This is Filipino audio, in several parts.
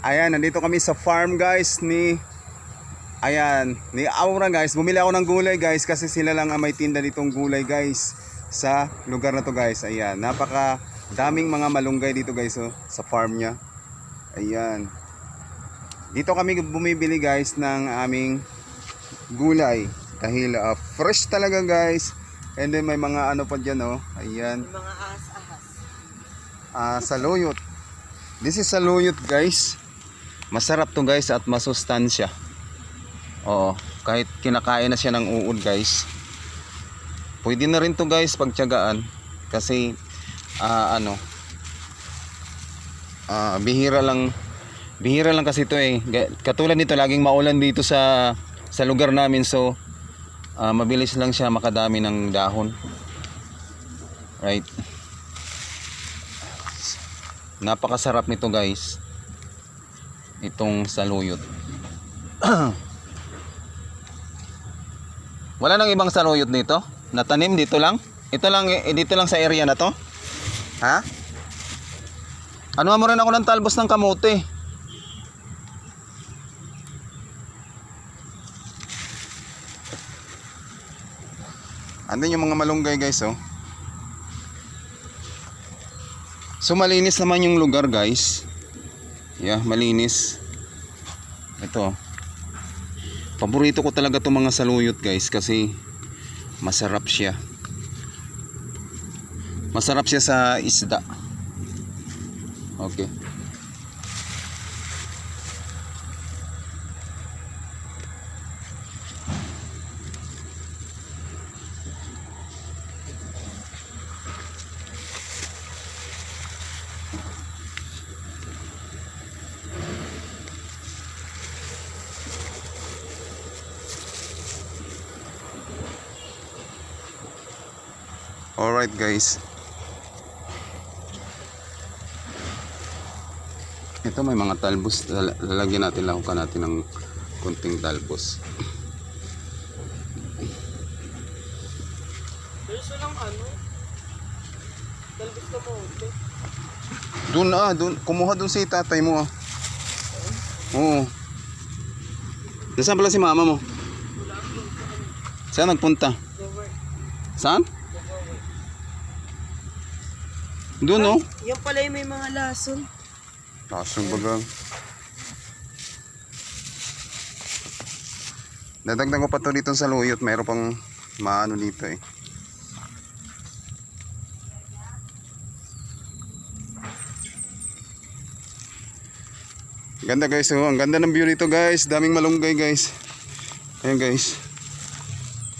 Ayan, nandito kami sa farm guys ni Ayan, ni Aura guys. Bumili ako ng gulay guys kasi sila lang ang may tinda ditong gulay guys sa lugar na to guys. Ayan, napaka daming mga malunggay dito guys oh, sa farm niya. Ayan. Dito kami bumibili guys ng aming gulay dahil ah, fresh talaga guys. And then may mga ano pa dyan oh. Ayan. Yung mga ahas-ahas. Ah, saluyot. This is saluyot guys. Masarap to guys at masustansya. Oo, kahit kinakain na siya ng uod guys. Pwede na rin to guys pagtiyagaan kasi ah, ano ah, bihira lang bihira lang kasi to eh. Katulad nito laging maulan dito sa sa lugar namin so ah, mabilis lang siya makadami ng dahon. Right? Napakasarap nito guys. Itong saluyot. Wala nang ibang saluyot dito? Natanim dito lang? Ito lang eh, dito lang sa area na to? Ha? Ano mo rin ako ng talbos ng kamote? Andun yung mga malunggay guys oh. So malinis naman yung lugar guys. Yeah, malinis. Ito. Paborito ko talaga itong mga saluyot guys kasi masarap siya. Masarap siya sa isda. Okay. Alright guys. Ito may mga talbos. Lal- Lalagyan natin lahukan natin ng kunting talbos. There's walang ano. Talbos na okay? Doon ah, doon. Kumuha doon si tatay mo ah. Oo. Nasaan pala si mama mo? Saan nagpunta? Saan? Doon oh. Yan pala yung may mga lason. Lasong bagang. Dadagdag ko pa to dito sa luyot. Mayroon pang maano dito eh. Ganda guys, oh. ang ganda ng view dito guys. Daming malunggay guys. Ayan guys.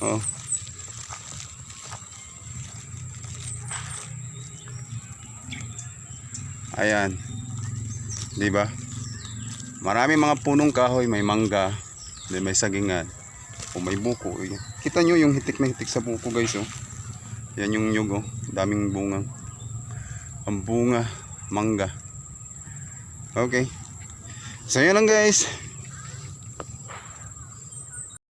Oh. Ayan. 'Di ba? Marami mga punong kahoy, may mangga, then may sagingan, o may buko. Kita nyo yung hitik na hitik sa buko guys oh. Yan yung nyug oh, daming bunga. Ang bunga, mangga. Okay. So yun lang guys.